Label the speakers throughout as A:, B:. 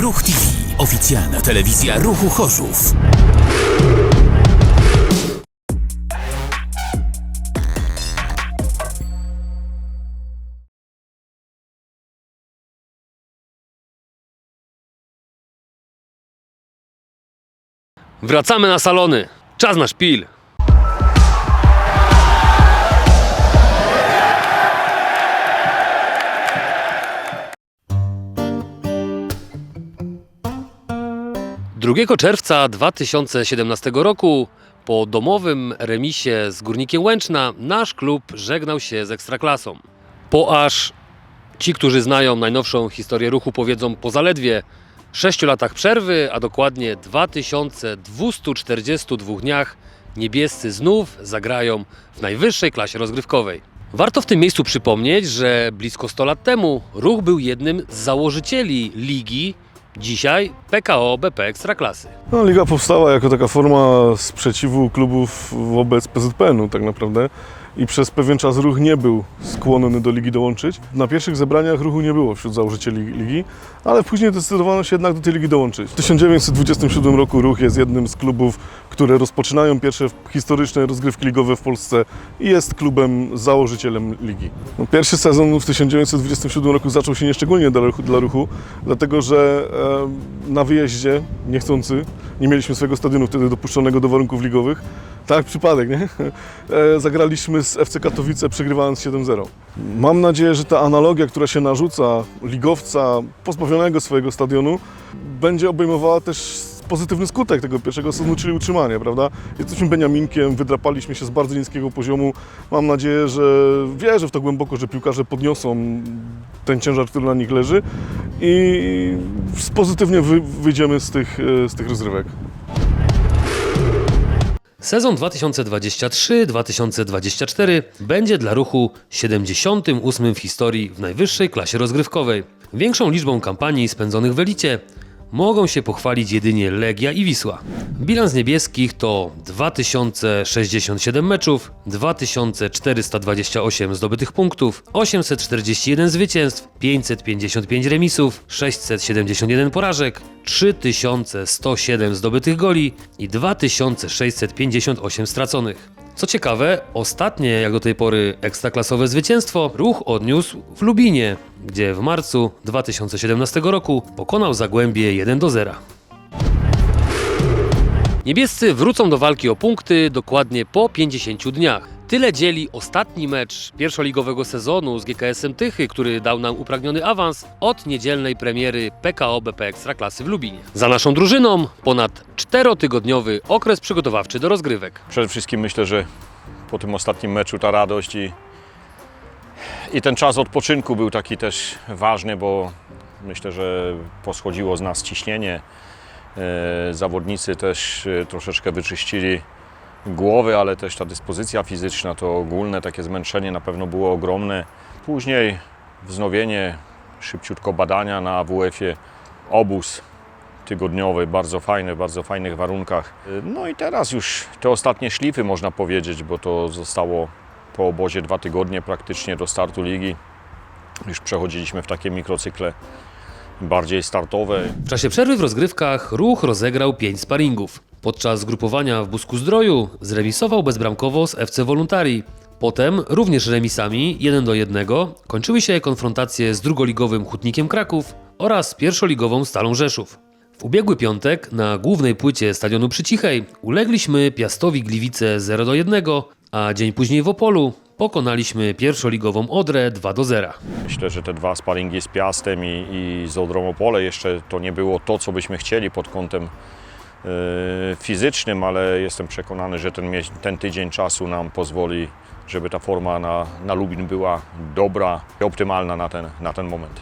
A: Ruch TV. Oficjalna telewizja Ruchu Chorzów.
B: Wracamy na salony. Czas na szpil. Drugiego czerwca 2017 roku po domowym remisie z Górnikiem Łęczna nasz klub żegnał się z Ekstraklasą. Po aż Ci, którzy znają najnowszą historię ruchu, powiedzą po zaledwie 6 latach przerwy, a dokładnie 2242 dniach, niebiescy znów zagrają w najwyższej klasie rozgrywkowej. Warto w tym miejscu przypomnieć, że blisko 100 lat temu ruch był jednym z założycieli ligi, dzisiaj PKO BP Ekstraklasy.
C: No, Liga powstała jako taka forma sprzeciwu klubów wobec PZPN-u tak naprawdę i przez pewien czas ruch nie był skłonny do ligi dołączyć. Na pierwszych zebraniach ruchu nie było wśród założycieli ligi, ale później zdecydowano się jednak do tej ligi dołączyć. W 1927 roku ruch jest jednym z klubów, które rozpoczynają pierwsze historyczne rozgrywki ligowe w Polsce i jest klubem założycielem ligi. No, pierwszy sezon w 1927 roku zaczął się nieszczególnie dla ruchu, dla ruchu dlatego że na wyjeździe niechcący nie mieliśmy swojego stadionu wtedy dopuszczonego do warunków ligowych. Tak, przypadek, nie? E, zagraliśmy z FC Katowice przegrywając 7-0. Mam nadzieję, że ta analogia, która się narzuca ligowca pozbawionego swojego stadionu, będzie obejmowała też pozytywny skutek tego pierwszego sezonu, czyli utrzymanie, prawda? Jesteśmy Beniaminkiem, wydrapaliśmy się z bardzo niskiego poziomu. Mam nadzieję, że wierzę w to głęboko, że piłkarze podniosą ten ciężar, który na nich leży i pozytywnie wy, wyjdziemy z tych, e, z tych rozrywek.
B: Sezon 2023-2024 będzie dla ruchu 78 w historii w najwyższej klasie rozgrywkowej. Większą liczbą kampanii spędzonych w elicie mogą się pochwalić jedynie Legia i Wisła. Bilans niebieskich to 2067 meczów, 2428 zdobytych punktów, 841 zwycięstw, 555 remisów, 671 porażek, 3107 zdobytych goli i 2658 straconych. Co ciekawe, ostatnie jak do tej pory ekstraklasowe zwycięstwo ruch odniósł w Lubinie, gdzie w marcu 2017 roku pokonał Zagłębie 1 do 0. Niebiescy wrócą do walki o punkty dokładnie po 50 dniach. Tyle dzieli ostatni mecz pierwszoligowego sezonu z GKS-em Tychy, który dał nam upragniony awans od niedzielnej premiery PKO BP Ekstraklasy w Lubinie. Za naszą drużyną ponad czterotygodniowy okres przygotowawczy do rozgrywek.
D: Przede wszystkim myślę, że po tym ostatnim meczu ta radość i, i ten czas odpoczynku był taki też ważny, bo myślę, że poschodziło z nas ciśnienie. E, Zawodnicy też e, troszeczkę wyczyścili głowy, ale też ta dyspozycja fizyczna, to ogólne takie zmęczenie na pewno było ogromne. Później wznowienie, szybciutko badania na AWF-ie, obóz tygodniowy, bardzo fajny, w bardzo fajnych warunkach. No i teraz już te ostatnie szlify można powiedzieć, bo to zostało po obozie dwa tygodnie praktycznie do startu ligi. Już przechodziliśmy w takie mikrocykle bardziej startowe.
B: W czasie przerwy w rozgrywkach ruch rozegrał 5 sparingów. Podczas grupowania w Busku Zdroju zremisował bezbramkowo z FC Voluntari. Potem, również remisami 1 do 1, kończyły się konfrontacje z drugoligowym Hutnikiem Kraków oraz pierwszoligową Stalą Rzeszów. W ubiegły piątek na głównej płycie stadionu Przycichej ulegliśmy Piastowi Gliwice 0 do 1, a dzień później w Opolu pokonaliśmy pierwszoligową Odrę 2 do 0.
D: Myślę, że te dwa sparingi z Piastem i, i z Odrą Opole jeszcze to nie było to, co byśmy chcieli pod kątem fizycznym, ale jestem przekonany, że ten, ten tydzień czasu nam pozwoli, żeby ta forma na, na Lubin była dobra i optymalna na ten, na ten moment.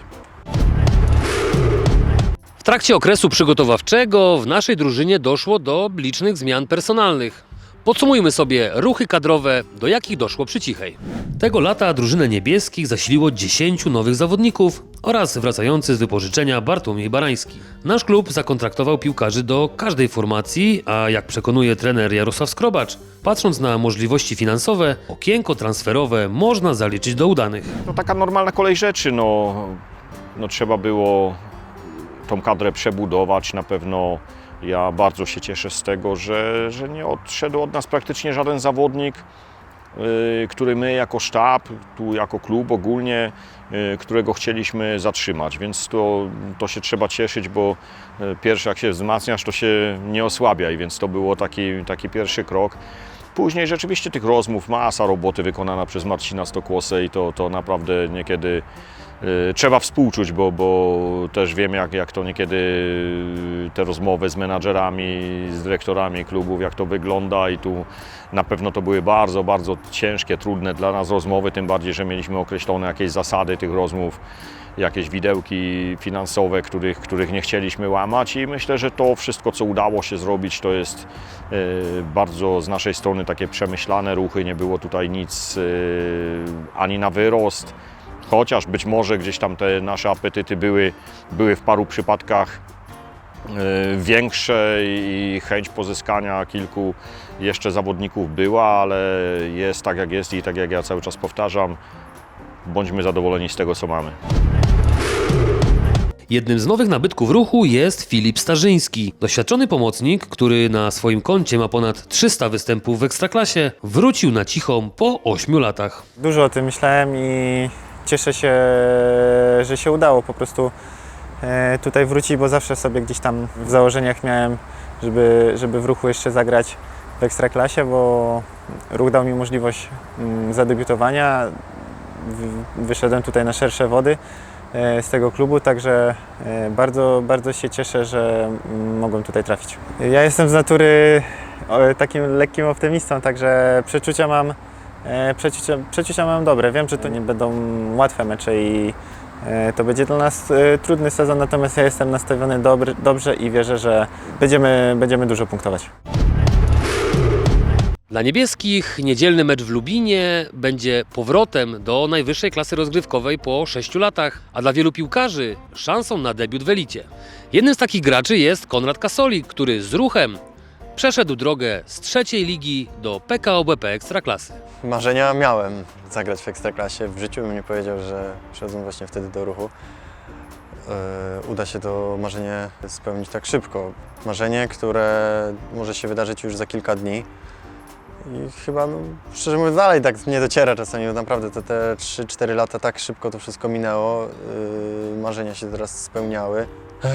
B: W trakcie okresu przygotowawczego w naszej drużynie doszło do licznych zmian personalnych. Podsumujmy sobie ruchy kadrowe, do jakich doszło przy cichej. Tego lata drużynę niebieskich zasiliło 10 nowych zawodników oraz wracający z wypożyczenia Bartłomiej Barański. Nasz klub zakontraktował piłkarzy do każdej formacji, a jak przekonuje trener Jarosław Skrobacz, patrząc na możliwości finansowe, okienko transferowe można zaliczyć do udanych.
D: No taka normalna kolej rzeczy, no, no trzeba było tą kadrę przebudować. Na pewno ja bardzo się cieszę z tego, że, że nie odszedł od nas praktycznie żaden zawodnik, który my jako sztab, tu jako klub ogólnie, y, którego chcieliśmy zatrzymać. Więc to, to się trzeba cieszyć, bo y, pierwsze jak się wzmacniasz, to się nie osłabiaj, więc to było taki, taki pierwszy krok. Później rzeczywiście tych rozmów, masa roboty wykonana przez Marcina Stokłosę i to, to naprawdę niekiedy y, trzeba współczuć, bo, bo też wiem jak, jak to niekiedy y, te rozmowy z menadżerami, z dyrektorami klubów, jak to wygląda i tu na pewno to były bardzo, bardzo ciężkie, trudne dla nas rozmowy, tym bardziej, że mieliśmy określone jakieś zasady tych rozmów, jakieś widełki finansowe, których, których nie chcieliśmy łamać i myślę, że to wszystko, co udało się zrobić, to jest e, bardzo z naszej strony takie przemyślane ruchy, nie było tutaj nic ani na wyrost, chociaż być może gdzieś tam te nasze apetyty były, były w paru przypadkach e, większe i chęć pozyskania kilku jeszcze zawodników była, ale jest tak jak jest i tak jak ja cały czas powtarzam, bądźmy zadowoleni z tego, co mamy.
B: Jednym z nowych nabytków ruchu jest Filip Starzyński. Doświadczony pomocnik, który na swoim koncie ma ponad 300 występów w Ekstraklasie, wrócił na cichą po 8 latach.
E: Dużo o tym myślałem i cieszę się, że się udało po prostu e, tutaj wrócić, bo zawsze sobie gdzieś tam w założeniach miałem, żeby, żeby w ruchu jeszcze zagrać w Ekstraklasie, bo ruch dał mi możliwość mm, zadebiutowania. Wyszedłem tutaj na szersze wody e, z tego klubu, także e, bardzo, bardzo się cieszę, że mm, mogłem tutaj trafić. Ja jestem z natury takim lekkim optymistą, także przeczucia mam Przeczucia, przeczucia mam dobre. Wiem, że to nie będą łatwe mecze i e, to będzie dla nas e, trudny sezon, natomiast ja jestem nastawiony dobry, dobrze i wierzę, że będziemy, będziemy dużo punktować.
B: Dla niebieskich niedzielny mecz w Lubinie będzie powrotem do najwyższej klasy rozgrywkowej po 6 latach, a dla wielu piłkarzy szansą na debiut w elicie. Jednym z takich graczy jest Konrad Kasolik, który z ruchem przeszedł drogę z trzeciej ligi do PKO BP Ekstraklasy.
F: Marzenia miałem zagrać w Ekstraklasie. W życiu bym nie powiedział, że przychodząc właśnie wtedy do ruchu e, uda się to marzenie spełnić tak szybko. Marzenie, które może się wydarzyć już za kilka dni. I chyba, no, szczerze mówiąc, dalej tak nie dociera czasami, bo naprawdę te, te 3-4 lata tak szybko to wszystko minęło. Yy, marzenia się teraz spełniały. Eee,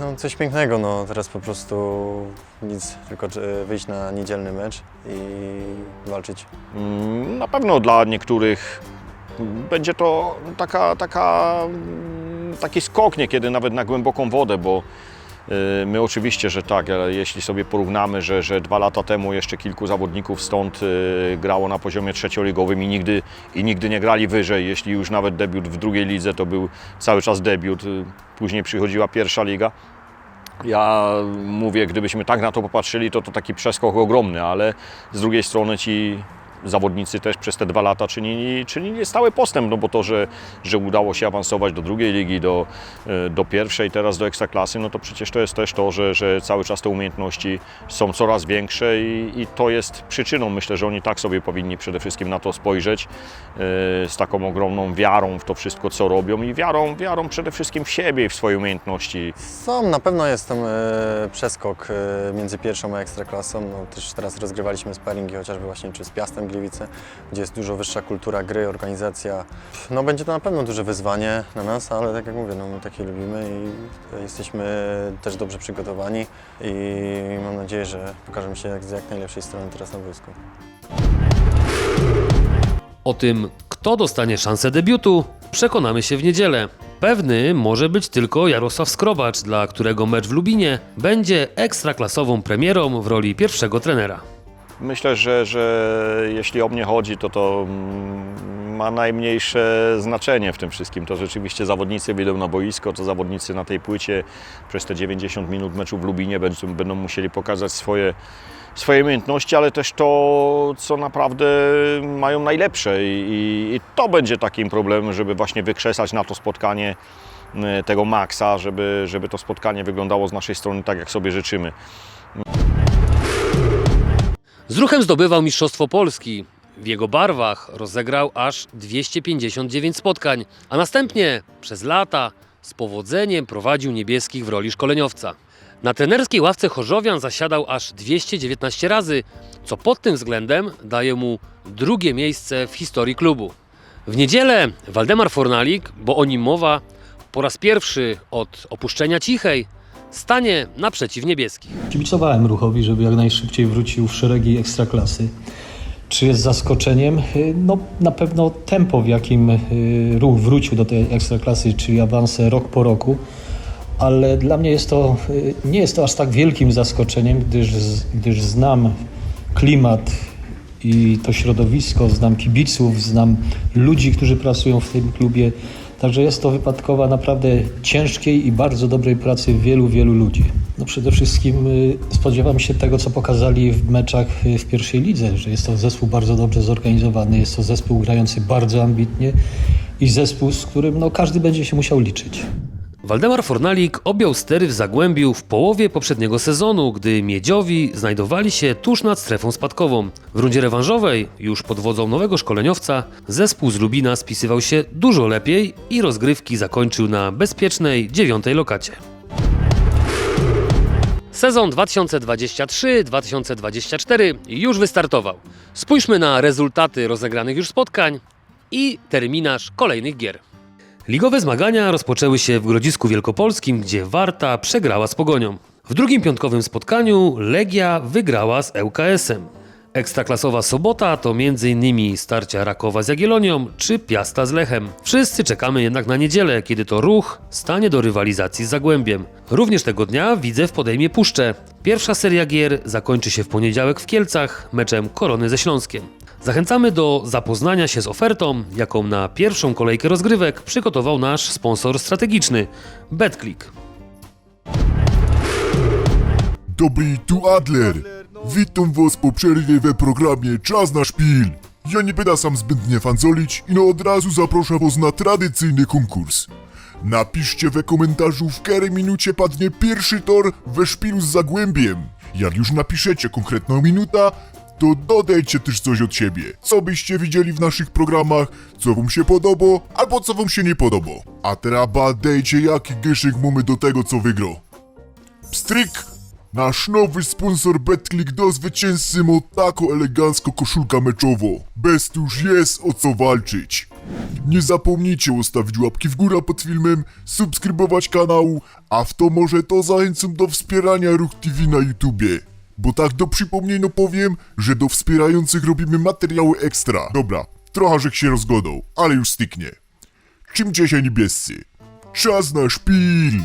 F: No coś pięknego, no teraz po prostu nic, tylko e, wyjść na niedzielny mecz i walczyć
D: Mm, Na pewno dla niektórych będzie to taka, taka, taki skok niekiedy nawet na głęboką wodę, bo my oczywiście, że tak, ale jeśli sobie porównamy, że, że dwa lata temu jeszcze kilku zawodników stąd y, grało na poziomie trzecioligowym i nigdy, i nigdy nie grali wyżej, jeśli już nawet debiut w drugiej lidze to był cały czas debiut, y, później przychodziła pierwsza liga. Ja mówię, gdybyśmy tak na to popatrzyli, to to taki przeskok ogromny, ale z drugiej strony ci zawodnicy też przez te dwa lata czynili, czynili stały postęp, no bo to, że, że udało się awansować do drugiej ligi, do, e, do pierwszej, teraz do ekstraklasy, no to przecież to jest też to, że, że cały czas te umiejętności są coraz większe i, i to jest przyczyną, myślę, że oni tak sobie powinni przede wszystkim na to spojrzeć e, z taką ogromną wiarą w to wszystko, co robią i wiarą, wiarą przede wszystkim w siebie i w swoje umiejętności.
F: Są, na pewno jest tam e, przeskok między pierwszą a ekstraklasą. No, też teraz rozgrywaliśmy sparingi chociażby właśnie czy z Piastem Gliwice, gdzie jest dużo wyższa kultura gry, organizacja. No będzie to na pewno duże wyzwanie na nas, ale tak jak mówię, no, my takie lubimy i jesteśmy też dobrze przygotowani i mam nadzieję, że pokażemy się jak, z jak najlepszej strony teraz na boisku.
B: O tym, kto dostanie szansę debiutu, przekonamy się w niedzielę. Pewny może być tylko Jarosław Skrobacz, dla którego mecz w Lubinie będzie ekstraklasową premierą w roli pierwszego trenera.
D: Myślę, że, że jeśli o mnie chodzi, to to mm, ma najmniejsze znaczenie w tym wszystkim. To rzeczywiście zawodnicy wyjdą na boisko, to zawodnicy na tej płycie przez te 90 minut meczu w Lubinie będą, będą musieli pokazać swoje, swoje umiejętności, ale też to, co naprawdę mają najlepsze i, i, i to będzie takim problemem, żeby właśnie wykrzesać na to spotkanie y, tego maksa, żeby, żeby to spotkanie wyglądało z naszej strony tak, jak sobie życzymy.
B: Z ruchem zdobywał Mistrzostwo Polski. W jego barwach rozegrał aż 259 spotkań, a następnie przez lata z powodzeniem prowadził niebieskich w roli szkoleniowca. Na trenerskiej ławce Chorzowian zasiadał aż 219 razy, co pod tym względem daje mu drugie miejsce w historii klubu. W niedzielę Waldemar Fornalik, bo o nim mowa, po raz pierwszy od opuszczenia Cichej stanie naprzeciw niebieskich.
G: Kibicowałem Ruchowi, żeby jak najszybciej wrócił w szeregi ekstraklasy. Czy jest zaskoczeniem? Y, No na pewno tempo, w jakim y, Ruch wrócił do tej ekstraklasy, czyli awanse rok po roku. Ale dla mnie jest to, y, nie jest to aż tak wielkim zaskoczeniem, gdyż, gdyż znam klimat i to środowisko, znam kibiców, znam ludzi, którzy pracują w tym klubie. Także jest to wypadkowa naprawdę ciężkiej i bardzo dobrej pracy wielu, wielu ludzi. No przede wszystkim y, spodziewam się tego, co pokazali w meczach y, w pierwszej lidze, że jest to zespół bardzo dobrze zorganizowany, jest to zespół grający bardzo ambitnie i zespół, z którym no, każdy będzie się musiał liczyć.
B: Waldemar Fornalik objął stery w Zagłębiu w połowie poprzedniego sezonu, gdy Miedziowi znajdowali się tuż nad strefą spadkową. W rundzie rewanżowej, już pod wodzą nowego szkoleniowca, zespół z Lubina spisywał się dużo lepiej i rozgrywki zakończył na bezpiecznej dziewiątej lokacie. Sezon 2023-2024 już wystartował. Spójrzmy na rezultaty rozegranych już spotkań i terminarz kolejnych gier. Ligowe zmagania rozpoczęły się w Grodzisku Wielkopolskim, gdzie Warta przegrała z Pogonią. W drugim piątkowym spotkaniu Legia wygrała z ŁKS-em. Ekstraklasowa sobota to m.in. starcia Rakowa z Jagiellonią czy Piasta z Lechem. Wszyscy czekamy jednak na niedzielę, kiedy to ruch stanie do rywalizacji z Zagłębiem. Również tego dnia widzę w podejmie Puszczę. Pierwsza seria gier zakończy się w poniedziałek w Kielcach meczem Korony ze Śląskiem. Zachęcamy do zapoznania się z ofertą, jaką na pierwszą kolejkę rozgrywek przygotował nasz sponsor strategiczny BetClick.
H: Dobry, tu Adler. Witam was po przerwie we programie Czas na szpil. Ja nie będę sam zbędnie fanzolić i no od razu zaproszę was na tradycyjny konkurs. Napiszcie we komentarzu, w której minucie padnie pierwszy tor we szpilu z Zagłębiem. Jak już napiszecie konkretną minutę, to dodajcie też coś od siebie. Co byście widzieli w naszych programach, co wam się podoba, albo co wam się nie podoba. A teraz badajcie jaki geszyk mamy do tego, co wygrał. Pstryk! Nasz nowy sponsor BetClick do zwycięzcy ma taką elegancko koszulka meczowo. Bez już jest o co walczyć. Nie zapomnijcie ustawić łapki w górę pod filmem, subskrybować kanału, a w to może to zachęcam do wspierania Ruch TV na YouTubie. Bo tak do przypomnienia powiem, że do wspierających robimy materiały ekstra. Dobra, trochę żech się rozgodą, ale już styknie. Czym dzisiaj niebiescy? Czas na szpil!